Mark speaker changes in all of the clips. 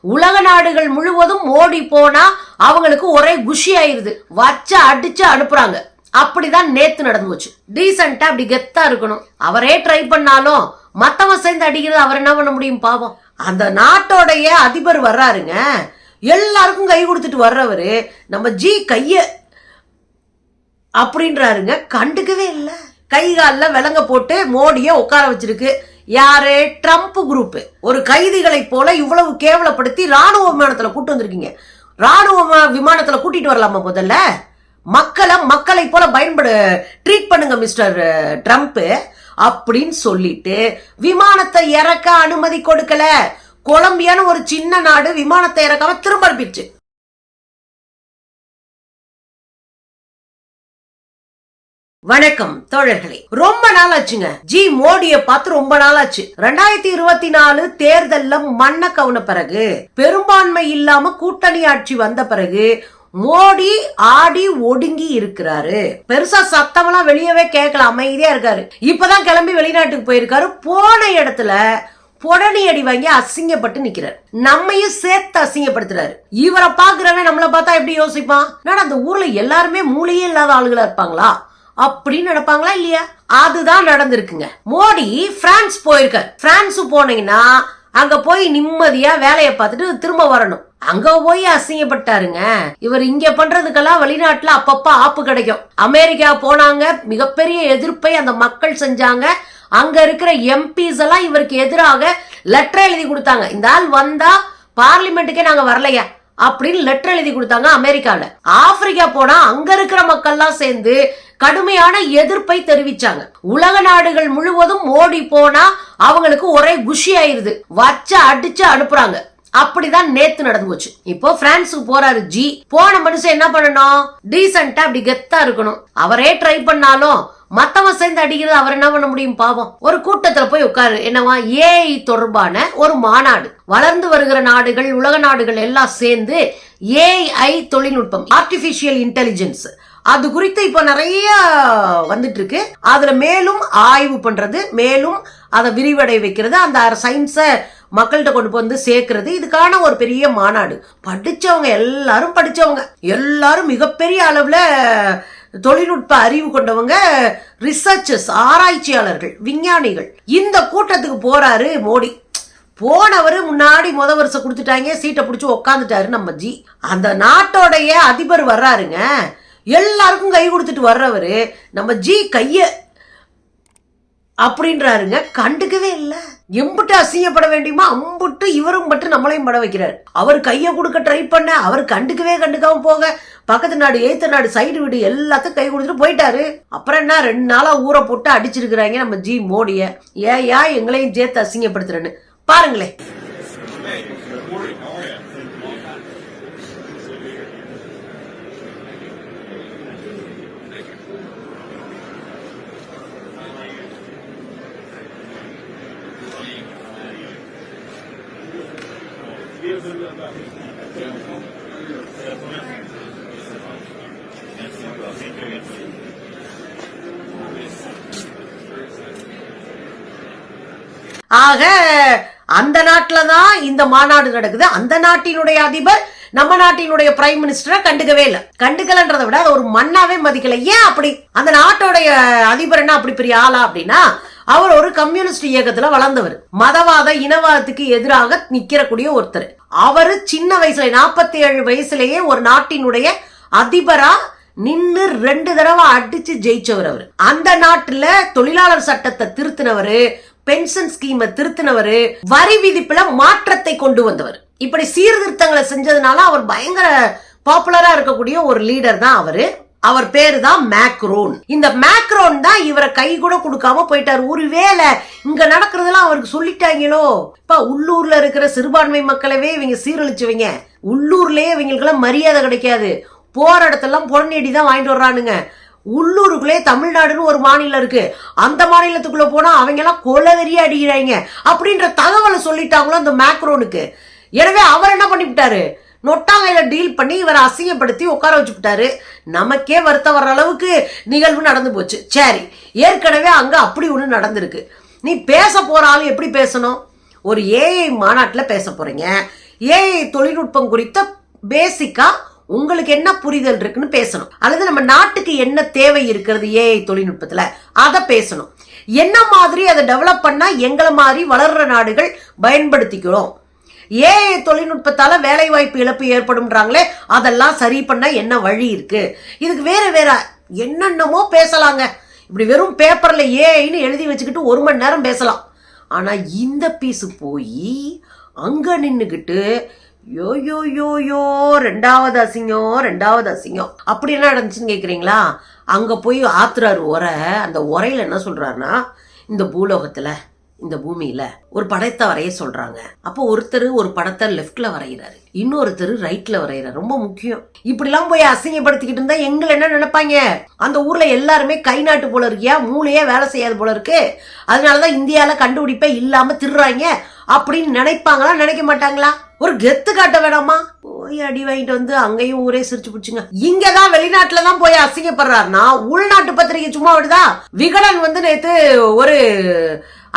Speaker 1: உலக நாடுகள் முழுவதும் மோடி போனா அவங்களுக்கு ஒரே குஷி ஆயிருது. வச்சு அடிச்சு அனுப்புறாங்க. அப்படிதான் நேத்து நடந்து போச்சு. டீசெண்டா அப்படி கெத்தா இருக்கணும். அவரே ட்ரை பண்ணாலும் மத்தவன் சேர்ந்து அடிக்கிறது அவர் என்ன பண்ண முடியும் பாவம். அந்த நாட்டோடைய அதிபர் வர்றாருங்க. எல்லாருக்கும் கை கொடுத்துட்டு வர்றவரு நம்ம ஜி கைய அப்படின்றாருங்க. கண்டுக்கவே இல்லை. கை காலில் விலங்க போட்டு மோடியை உட்கார வச்சிருக்கு. யாரு? ட்ரம்ப் குரூப் ஒரு கைதிகளை போல இவ்வளவு கேவலப்படுத்தி ராணுவ விமானத்துல கூட்டு வந்திருக்கீங்க. ராணுவ விமானத்துல கூட்டிட்டு வரலாமா முதல்ல? மக்களை மக்களை போல பயன்படு ட்ரீட் பண்ணுங்க மிஸ்டர் ட்ரம்ப் அப்படின்னு சொல்லிட்டு விமானத்தை இறக்க அனுமதி கொடுக்கல. கொலம்பியான்னு ஒரு சின்ன நாடு விமானத்தை இறக்காம திரும்ப அனுப்பிடுச்சு. வணக்கம் தோழர்களே. ரொம்ப நாள் ஆச்சுங்க ஜி மோடிய பார்த்து ரொம்ப நாள் ஆச்சு ரெண்டாயிரத்தி இருபத்தி நாலு தேர்தல்ல மண்ண கவுன பிறகு பெரும்பான்மை இல்லாம கூட்டணி ஆட்சி வந்த பிறகு மோடி ஆடி ஒடுங்கி இருக்கிறாரு. பெருசா சத்தமெல்லாம் வெளியவே கேட்கல அமைதியா இருக்காரு. இப்பதான் கிளம்பி வெளிநாட்டுக்கு போயிருக்காரு. போன இடத்துல புடனி அடி வாங்கி அசிங்கப்பட்டு நிக்கிறார். நம்மையும் சேர்த்து அசிங்கப்படுத்துறாரு. இவரை பாக்குறவன் நம்மள பார்த்தா எப்படி யோசிப்பான்? அந்த ஊர்ல எல்லாருமே மூளையே இல்லாத ஆளுகளா இருப்பாங்களா? அப்படின்னு நடப்பாங்களா இல்லையா? அதுதான் நடந்திருக்குங்க. மோடி பிரான்ஸ் போயிருக்கார். பிரான்ஸ் போனீங்கன்னா அங்க போய் நிம்மதியா வேலையை பார்த்துட்டு திரும்ப வரணும். அங்க போய் அசிங்கப்பட்டாருங்க. இவர் இங்க பண்றதுக்கெல்லாம் வெளிநாட்டுல அப்பப்ப ஆப்பு கிடைக்கும். அமெரிக்கா போனாங்க மிகப்பெரிய எதிர்ப்பை அந்த மக்கள் செஞ்சாங்க. அங்க இருக்கிற எம்பிஸ் எல்லாம் இவருக்கு எதிராக லெட்டர் எழுதி கொடுத்தாங்க. இந்த ஆள் வந்தா பார்லிமெண்ட்டுக்கே நாங்க வரலையா? அப்படின்னு லெட்டர் எழுதி கொடுத்தாங்க அமெரிக்கால. ஆப்பிரிக்கா போனா அங்க இருக்கிற மக்கள்லாம் சேர்ந்து கடுமையான எதிர்ப்பை தெரிவிச்சாங்க. உலக நாடுகள் முழுவதும் மோடி போனா அவங்களுக்கு ஒரே குஷி ஆயிருது. வச்ச அடிச்சு அனுப்புறாங்க. அப்படிதான் நேத்து நடந்து போச்சு. இப்போ பிரான்ஸுக்கு போறாரு ஜி. போன மனுஷன் என்ன பண்ணணும்? டீசென்டா அப்படி கெத்தா இருக்கணும். அவரே ட்ரை பண்ணாலும் மத்தவன் சேர்ந்து அடிக்கிறது அவர் என்ன பண்ண முடியும் பாவம். ஒரு கூட்டத்துல போய் உட்காரு. என்னவா? ஏஐ தொடர்பான ஒரு மாநாடு. வளர்ந்து வருகிற நாடுகள் உலக நாடுகள் எல்லாம் சேர்ந்து ஏஐ தொழில்நுட்பம் ஆர்டிபிஷியல் இன்டெலிஜென்ஸ் அது குறித்து இப்போ நிறைய வந்துட்டு இருக்கு அதுல மேலும் ஆய்வு பண்றது மேலும் அதை விரிவடை வைக்கிறது அந்த சயின்ஸை மக்கள்கிட்ட கொண்டு போய் வந்து சேர்க்கறது. இதுக்கான ஒரு பெரிய மாநாடு. படிச்சவங்க எல்லாரும் படிச்சவங்க. எல்லாரும் மிகப்பெரிய அளவுல தொழில்நுட்ப அறிவு கொண்டவங்க ரிசர்ச்சர்ஸ் ஆராய்ச்சியாளர்கள் விஞ்ஞானிகள். இந்த கூட்டத்துக்கு போறாரு மோடி. போனவர் முன்னாடி முத வருஷம் கொடுத்துட்டாங்க சீட்டை பிடிச்சி உக்காந்துட்டாரு நம்ம ஜி. அந்த நாட்டோடைய அதிபர் வர்றாருங்க. எல்லாருக்கும் கை கொடுத்துட்டு வர்றவர் நம்ம ஜி கைய அப்படின்றாருங்க. கண்டுக்கவே இல்லை. எம்புட்டு அசிங்கப்பட வேண்டியமா? அம்புட்டு இவரும் மட்டும் நம்மளையும் பட வைக்கிறார். அவர் கையை கொடுக்க ட்ரை பண்ண அவர் கண்டுக்கவே கண்டுக்காம போக பக்கத்து நாடு ஏத்த நாடு சைடு வீடு எல்லாத்தையும் கை கொடுத்துட்டு போயிட்டாரு. அப்புறம் என்ன? ரெண்டு நாளா ஊரை போட்டு அடிச்சிருக்கிறாங்க நம்ம ஜி மோடிய. ஏ ஏன் எங்களையும் சேர்த்து அசிங்கப்படுத்துறேன்னு? பாருங்களேன். ஆக அந்த நாட்டுலதான் இந்த மாநாடு நடக்குது. அந்த நாட்டினுடைய அதிபர் நம்ம நாட்டினுடைய பிரைம் மினிஸ்டரை கண்டுக்கவே இல்லை. கண்டுக்கலன்றதை விட அதை ஒரு மண்ணாவே மதிக்கல. ஏன் அப்படி? அந்த நாட்டோடைய அதிபர் என்ன அப்படி பெரிய ஆளா அப்படின்னா அவர் ஒரு கம்யூனிஸ்ட் இயக்கத்துல வளர்ந்தவர். மதவாத இனவாதத்துக்கு எதிராக நிக்கிறக்கூடிய ஒருத்தர். அவரு சின்ன வயசுல நாற்பத்தி ஏழு வயசுலயே ஒரு நாட்டினுடைய அதிபரா நின்னு ரெண்டு தடவை அடிச்சு ஜெயிச்சவர் அவர். அந்த நாட்டுல தொழிலாளர் சட்டத்தை திருத்தினவரு பென்ஷன் ஸ்கீமை திருத்தினவரு வரி விதிப்புல மாற்றத்தை கொண்டு வந்தவர். இப்படி சீர்திருத்தங்களை செஞ்சதுனால அவர் பயங்கர பாப்புலரா இருக்கக்கூடிய ஒரு லீடர் தான் அவரு. அவர் பேரு தான் மேக்ரோன். இந்த மேக்ரோன் தான் இவரை கை கூட கொடுக்காம போயிட்டார். ஒருவேளை இங்க நடக்கிறதெல்லாம் அவருக்கு சொல்லிட்டாங்களோ? இப்ப உள்ளூர்ல இருக்கிற சிறுபான்மை மக்களவே இவங்க சீரழிச்சவங்க. உள்ளூர்லயே இவங்களுக்கெல்லாம் மரியாதை கிடைக்காது. போற இடத்தெல்லாம் பொன்னேடி தான் வாங்கிட்டு வர்றானுங்க. உள்ளூருக்குள்ளே தமிழ்நாடுன்னு ஒரு மாநிலம் இருக்கு. அந்த மாநிலத்துக்குள்ள போனா அவங்க எல்லாம் கொலவெறியா அடிக்கிறாங்க. அப்படின்ற தகவலை சொல்லிட்டாங்களோ அந்த மேக்ரோனுக்கு. எனவே அவர் என்ன பண்ணிவிட்டாரு? நொட்டாங்கையில டீல் பண்ணி இவரை அசிங்கப்படுத்தி உட்கார வச்சுக்கிட்டாரு. நமக்கே வருத்தம் வர்ற அளவுக்கு நிகழ்வு நடந்து போச்சு. சரி ஏற்கனவே அங்கே அப்படி ஒன்று நடந்திருக்கு. நீ பேச போகிற ஆளு எப்படி பேசணும்? ஒரு ஏஐ மாநாட்டில் பேச போகிறீங்க ஏஐ தொழில்நுட்பம் குறித்த பேசிக்காக உங்களுக்கு என்ன புரிதல் இருக்குன்னு பேசணும். அல்லது நம்ம நாட்டுக்கு என்ன தேவை இருக்கிறது ஏஐ தொழில்நுட்பத்தில்? அதை பேசணும். என்ன மாதிரி அதை டெவலப் பண்ணால் எங்களை மாதிரி வளர்ற நாடுகள் பயன்படுத்திக்கிறோம்? ஏஐ தொழில்நுட்பத்தால வேலை வாய்ப்பு இழப்பு ஏற்படும்ன்றாங்களே அதெல்லாம் சரி பண்ண என்ன வழி இருக்கு? இதுக்கு வேற வேற என்னென்னமோ பேசலாங்க. இப்படி வெறும் பேப்பர்ல ஏஐன்னு எழுதி வச்சுக்கிட்டு ஒரு மணி நேரம் பேசலாம். ஆனா இந்த பீஸு போய் அங்க நின்றுக்கிட்டு யோ யோ யோ யோ ரெண்டாவது அசிங்கம் ரெண்டாவது அசிங்கம். அப்படி என்ன நடந்துச்சுன்னு கேட்குறீங்களா அங்கே போய் ஆத்துறாரு உரை. அந்த உரையில் என்ன சொல்கிறாருன்னா இந்த பூலோகத்தில் இந்த பூமியில ஒரு படத்தை வரைய சொல்றாங்க. அப்போ ஒருத்தர் ஒரு படத்தை லெஃப்ட்ல வரைகிறாரு இன்னொருத்தர் ரைட்ல வரைகிறாரு ரொம்ப முக்கியம். இப்படிலாம் போய் அசிங்கப்படுத்திக்கிட்டு இருந்தா எங்களை என்ன நினைப்பாங்க? அந்த ஊர்ல எல்லாருமே கை நாட்டு போல இருக்கியா? மூளையே வேலை செய்யாது போல இருக்கு. அதனாலதான் இந்தியால கண்டுபிடிப்பே இல்லாம திருறாங்க அப்படின்னு நினைப்பாங்களா? நினைக்க மாட்டாங்களா? ஒரு கெத்து காட்ட வேணாமா? போய் அடி வாங்கிட்டு வந்து அங்கேயும் ஊரே சிரிச்சு பிடிச்சுங்க. இங்கதான் வெளிநாட்டுல தான் போய் அசிங்கப்படுறாருன்னா உள்நாட்டு பத்திரிகை சும்மா விடுதா? விகடன் வந்து நேத்து ஒரு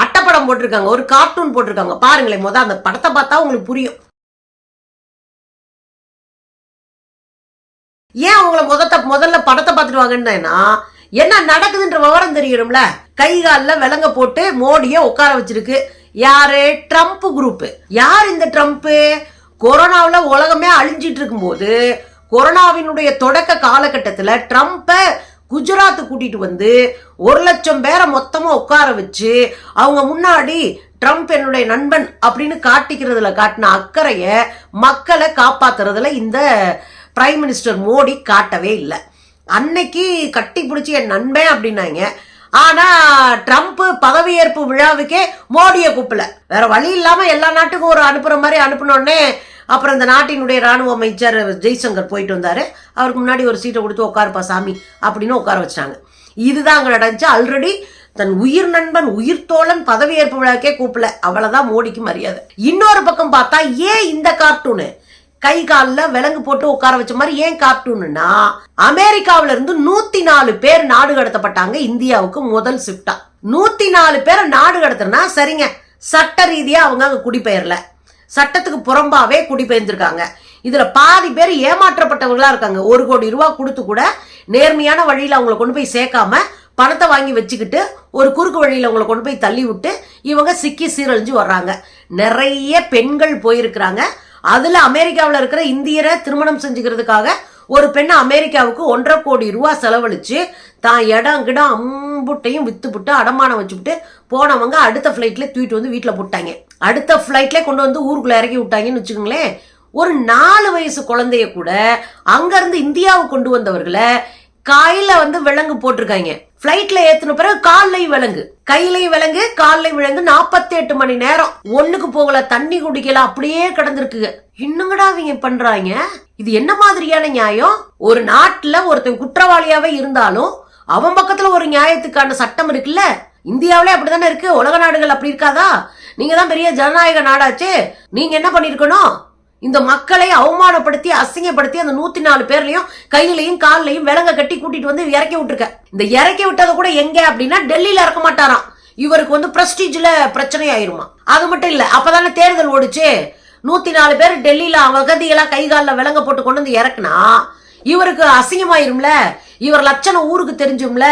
Speaker 1: அட்டைப்படம் போட்டிருக்காங்க. ஒரு கார்ட்டூன் போட்டிருக்காங்க. பாருங்களேன் முத அந்த படத்தை பார்த்தா உங்களுக்கு புரியும். ஏன் அவங்கள முதத்த முதல்ல படத்தை பார்த்துட்டு வாங்கன்னா என்ன நடக்குதுன்ற விவரம் தெரியணும்ல கை காலில் விலங்க போட்டு மோடியை உட்கார வச்சிருக்கு. யாரு? ட்ரம்ப் குரூப் யார் இந்த ட்ரம்ப் கொரோனாவில் உலகமே அழிஞ்சிட்டு இருக்கும்போது கொரோனாவினுடைய தொடக்க காலகட்டத்தில் ட்ரம்ப்பை குஜராத் கூட்டிட்டு வந்து ஒரு லட்சம் பேரை மொத்தமாக உட்கார வச்சு அவங்க முன்னாடி ட்ரம்ப் என்னுடைய நண்பன் அப்படின்னு காட்டிக்கிறதுல காட்டின அக்கறையை மக்களை காப்பாத்துறதுல இந்த பிரைம் மினிஸ்டர் மோடி காட்டவே இல்லை. அன்னைக்கு கட்டி பிடிச்சி என் நண்பன் அப்படின்னாங்க. ஆனா ட்ரம்ப் பதவியேற்பு விழாவுக்கே மோடியை கூப்பிடல. வேற வழி இல்லாம எல்லா நாட்டுக்கும் ஒரு அனுப்புற மாதிரி அனுப்பினோடனே அப்புறம் இந்த நாட்டினுடைய ராணுவ அமைச்சர் ஜெய்சங்கர் போயிட்டு வந்தாரு. அவருக்கு முன்னாடி ஒரு சீட்டை கொடுத்து உட்காருப்பா சாமி அப்படின்னு உட்கார வச்சாங்க. இதுதான் அங்க நடந்துச்சு. ஆல்ரெடி தன் உயிர் நண்பன் உயிர் தோழன் பதவியேற்பு விழாக்கே கூப்பிடல. அவ்வளவுதான் மோடிக்கு மரியாதை. இன்னொரு பக்கம் பார்த்தா ஏன் இந்த கார்ட்டூனு கை காலில் விலங்கு போட்டு உட்கார வச்ச மாதிரி ஏன் கார்ட்டூன்னா அமெரிக்காவில இருந்து நூத்தி நாலு பேர் நாடு கடத்தப்பட்டாங்க இந்தியாவுக்கு முதல் ஷிஃப்டா நூத்தி நாலு பேரை நாடு கடத்துனா சரிங்க. சட்ட ரீதியா அவங்க அங்க குடிபெயர்ல. சட்டத்துக்கு புறம்பாவே குடிபெயர்ந்திருக்காங்க. இதுல பாதி பேர் ஏமாற்றப்பட்டவங்களா இருக்காங்க. ஒரு கோடி ரூபாய் கொடுத்து கூட நேர்மையான வழியில அவங்கள கொண்டு போய் சேர்க்காம பணத்தை வாங்கி வச்சுக்கிட்டு ஒரு குறுக்கு வழியில அவங்கள கொண்டு போய் தள்ளி விட்டு இவங்க சிக்கி சீரழிஞ்சு வர்றாங்க. நிறைய பெண்கள் போயிருக்கிறாங்க. அதுல அமெரிக்காவில் இருக்கிற இந்தியரை திருமணம் செஞ்சுக்கிறதுக்காக ஒரு பெண்ணை அமெரிக்காவுக்கு ஒன்றரை கோடி ரூபா செலவழிச்சு தான் இடம் கிடம் அம்புட்டையும் வித்துப்புட்டு அடமானம் வச்சுவிட்டு போனவங்க அடுத்த ஃப்ளைட்ல தூக்கிட்டு வந்து வீட்டில் போட்டாங்க. அடுத்த ஃப்ளைட்ல கொண்டு வந்து ஊருக்குள்ள இறக்கி விட்டாங்கன்னு வச்சுக்கோங்களேன். ஒரு நாலு வயசு குழந்தைய கூட அங்கேருந்து இந்தியாவை கொண்டு வந்தவர்களை கையில வந்து விலங்கு போட்டிருக்காங்க. பிளைட்ல ஏத்தின பிறகு கால்லையும் விலங்கு கையிலையும் விலங்கு கால்லையும் விலங்கு நாற்பத்தி எட்டு மணி நேரம். ஒண்ணுக்கு போகல தண்ணி குடிக்கல அப்படியே கிடந்திருக்கு இன்னுங்கடா அவங்க பண்றாங்க? இது என்ன மாதிரியான நியாயம்? ஒரு நாட்டுல ஒருத்தன் குற்றவாளியாவே இருந்தாலும் அவன் பக்கத்துல ஒரு நியாயத்துக்கான சட்டம் இருக்குல்ல? இந்தியாவிலே அப்படிதானே இருக்கு? உலக நாடுகள் அப்படி இருக்காதா? நீங்க தான் பெரிய ஜனநாயக நாடாச்சு. நீங்க என்ன பண்ணிருக்கணும்? இந்த மக்களை அவமானப்படுத்தி அசிங்கப்படுத்தி அந்த நூத்தி நாலு பேர்லயும் கையிலையும் கால்லையும் விலங்க கட்டி கூட்டிட்டு வந்து இறக்கி விட்டுருக்க. இந்த இறக்கி விட்டது கூட எங்க அப்படின்னா டெல்லியில இறக்க மாட்டாராம். இவருக்கு வந்து பிரஸ்டீஜ்ல பிரச்சனை ஆயிருமா? அது மட்டும் இல்ல அப்பதானே தேர்தல் ஓடிச்சு. நூத்தி நாலு பேர் டெல்லியில வகதிகளா கை காலில் விலங்க போட்டு கொண்டு வந்து இறக்குனா இவருக்கு அசிங்கமாயிரும்ல? இவர் லட்சணம் ஊருக்கு தெரிஞ்சும்ல?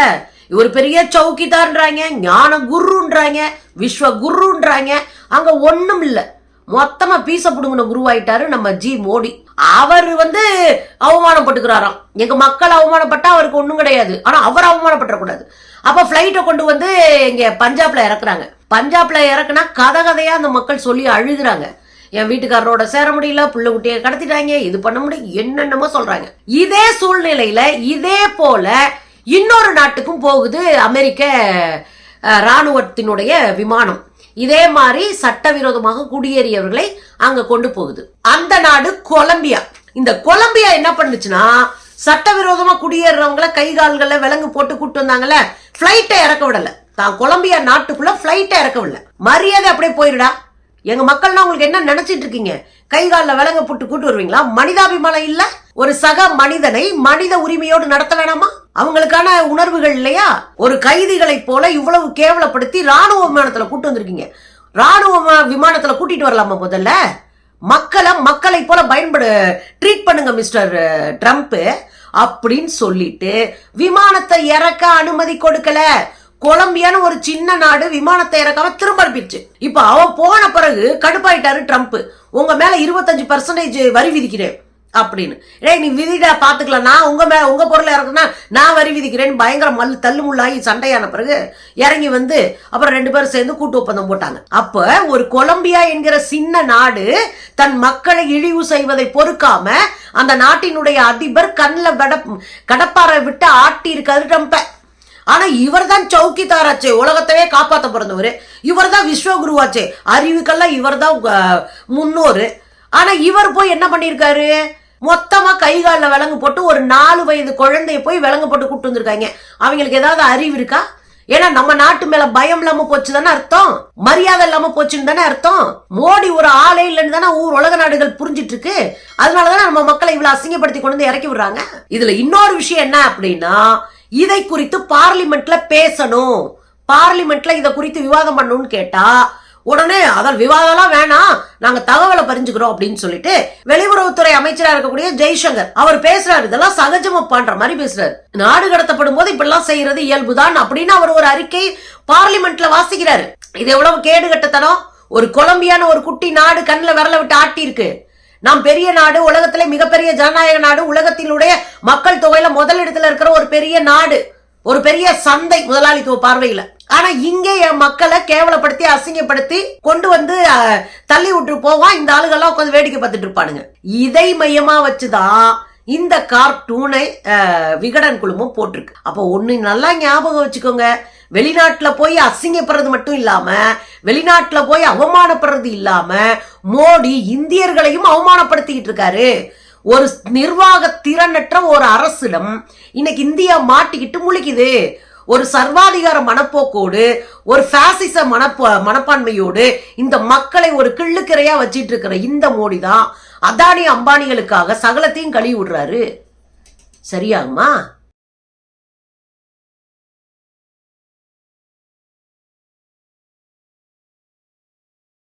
Speaker 1: இவர் பெரிய சவுக்கிதார்ன்றாங்க ஞான குருன்றாங்க விஸ்வ குருன்றாங்க. அங்க ஒண்ணும் இல்லை. மொத்தமா பீச புடுங்கின குருவாயிட்டாரு நம்ம ஜி மோடி. அவர் வந்து அவமானப்பட்டுக்கிறாராம். எங்க மக்கள் அவமானப்பட்டா அவருக்கு ஒண்ணும் கிடையாது. ஆனா அவர் அவமானப்பட்டுறக்கூடாது. அப்ப பிளைட்டை கொண்டு வந்து இங்க பஞ்சாப்ல இறக்குறாங்க. பஞ்சாப்ல இறக்குனா கதை கதையா அந்த மக்கள் சொல்லி அழுகுறாங்க. என் வீட்டுக்காரரோட சேர முடியல புள்ள குட்டியை கடத்திட்டாங்க இது பண்ண முடியும் என்னென்னமோ சொல்றாங்க. இதே சூழ்நிலையில இதே போல இன்னொரு நாட்டுக்கும் போகுது அமெரிக்க ராணுவத்தினுடைய விமானம். இதே மாதிரி சட்டவிரோதமாக குடியேறியவர்களை அங்க கொண்டு போகுது. அந்த நாடு கொலம்பியா. இந்த கொலம்பியா என்ன பண்ணுச்சுன்னா சட்டவிரோதமா குடியேறவங்கள கை கால்கள்ல விலங்கு போட்டு கூட்டு வந்தாங்கல்ல பிளைட்டை இறக்க விடல. தான் கொலம்பியா நாட்டுக்குள்ள பிளைட்டை இறக்க விடல. மரியாதை அப்படியே போயிருடா. எங்க மக்கள்னா உங்களுக்கு என்ன நினைச்சிட்டு இருக்கீங்க? கை காலில் விலங்க போட்டு கூட்டு வருவீங்களா? மனிதாபிமானம் இல்ல? ஒரு சக மனிதனை மனித உரிமையோடு நடத்த வேணாமா? அவங்களுக்கான உணர்வுகள் இல்லையா? ஒரு கைதிகளைப் போல இவ்வளவு கேவலப்படுத்தி ராணுவ விமானத்துல கூட்டு வந்திருக்கீங்க. ராணுவ விமானத்துல கூட்டிட்டு வரலாமா முதல்ல? மக்களை மக்களை போல பயன்படு ட்ரீட் பண்ணுங்க மிஸ்டர் ட்ரம்ப் அப்படின்னு சொல்லிட்டு விமானத்தை இறக்க அனுமதி கொடுக்கல. கொலம்பியான்னு ஒரு சின்ன நாடு விமானத்தை இறக்காம திரும்ப அனுப்பிடுச்சு இப்ப அவ போன பிறகு கடுப்பாயிட்டாரு ட்ரம்ப். உங்க மேல இருபத்தஞ்சு பர்சன்டேஜ் வரி விதிக்கிறேன் அப்படின்னு. ஏய் நீ விதிடா பாத்துக்கலாம். நான் உங்க மேல உங்க பொருளை இறக்குனா நான் வரி விதிக்கிறேன்னு பயங்கர மல்லு தள்ளுமுள்ளாகி சண்டையான பிறகு இறங்கி வந்து அப்புறம் ரெண்டு பேரும் சேர்ந்து கூட்டு ஒப்பந்தம் போட்டாங்க. அப்ப ஒரு கொலம்பியா என்கிற சின்ன நாடு தன் மக்களை இழிவு செய்வதை பொறுக்காம அந்த நாட்டினுடைய அதிபர் கண்ணில் கட கடப்பாரை விட்டு ஆட்டி இருக்காரு ட்ரம்ப ஆனா இவர் தான் சவுக்கிதாராச்சே உலகத்தவே காப்பாற்ற பிறந்தவர் இவர் தான் விஸ்வகுருவாச்சே. அறிவுக்கெல்லாம் இவர் தான் முன்னோரு. ஆனா இவர் போய் என்ன பண்ணியிருக்காரு மொத்தமா கை காலில் விலங்கு போட்டு ஒரு நாலு வயது குழந்தைய போய் விலங்கு போட்டு கூட்டு வந்திருக்காங்க. அவங்களுக்கு ஏதாவது அறிவு இருக்கா? ஏன்னா நம்ம நாட்டு மேல பயம் இல்லாம போச்சு தானே அர்த்தம்? மரியாதை இல்லாம போச்சுன்னு தானே அர்த்தம்? மோடி ஒரு ஆளே இல்லைன்னு தானே ஊர் உலக நாடுகள் புரிஞ்சிட்டு இருக்கு அதனாலதானே நம்ம மக்களை இவ்வளவு அசிங்கப்படுத்தி கொண்டு வந்து இறக்கி விடுறாங்க? இதுல இன்னொரு விஷயம் என்ன அப்படின்னா இதை குறித்து பார்லிமெண்ட்ல பேசணும். பார்லிமெண்ட்ல இதை குறித்து விவாதம் பண்ணணும்னு கேட்டா உடனே அதான் விவாதம்லாம் வேணாம் நாங்க தகவலை பறிஞ்சுக்கிறோம் அப்படின்னு சொல்லிட்டு வெளியுறவுத்துறை அமைச்சரா இருக்கக்கூடிய ஜெய்சங்கர் அவர் பேசுறாரு இதெல்லாம் சகஜமா பண்ற மாதிரி பேசுறாரு. நாடு கடத்தப்படும் போது இப்படிலாம் செய்யறது இயல்புதான் அப்படின்னு அவர் ஒரு அறிக்கை பார்லிமெண்ட்ல வாசிக்கிறாரு. இது எவ்வளவு கேடு கட்டத்தனம் ஒரு கொலம்பியான ஒரு குட்டி நாடு கண்ணில் விரல விட்டு ஆட்டி இருக்கு நாம் பெரிய நாடு உலகத்திலே மிகப்பெரிய ஜனநாயக நாடு உலகத்தினுடைய மக்கள் தொகையில முதலிடத்துல இருக்கிற ஒரு பெரிய நாடு ஒரு பெரிய சந்தை முதலாளித்துவ பார்வையில. ஆனா இங்கே என் மக்களை கேவலப்படுத்தி அசிங்கப்படுத்தி கொண்டு வந்து தள்ளி விட்டு போவான் இந்த ஆளுகள்லாம் உட்காந்து வேடிக்கை பார்த்துட்டு இருப்பானுங்க. இதை மையமா வச்சுதான் இந்த கார்ட்டூனை விகடன் குழுமம் போட்டிருக்கு. அப்போ ஒன்று நல்லா ஞாபகம் வச்சுக்கோங்க. வெளிநாட்டில் போய் அசிங்கப்படுறது மட்டும் இல்லாமல் வெளிநாட்டில் போய் அவமானப்படுறது இல்லாமல் மோடி இந்தியர்களையும் அவமானப்படுத்திக்கிட்டு இருக்காரு. ஒரு நிர்வாக திறனற்ற ஒரு அரசிடம் இன்னைக்கு இந்தியா மாட்டிக்கிட்டு முழிக்குது. ஒரு சர்வாதிகார மனப்போக்கோடு ஒரு ஃபேசிச மனப்ப மனப்பான்மையோடு இந்த மக்களை ஒரு கிள்ளுக்கிறையா வச்சிட்டு இருக்கிற இந்த மோடி தான் அதானி அம்பானிகளுக்காக சகலத்தையும் கழுவி விடுறாரு. சரியாகுமா?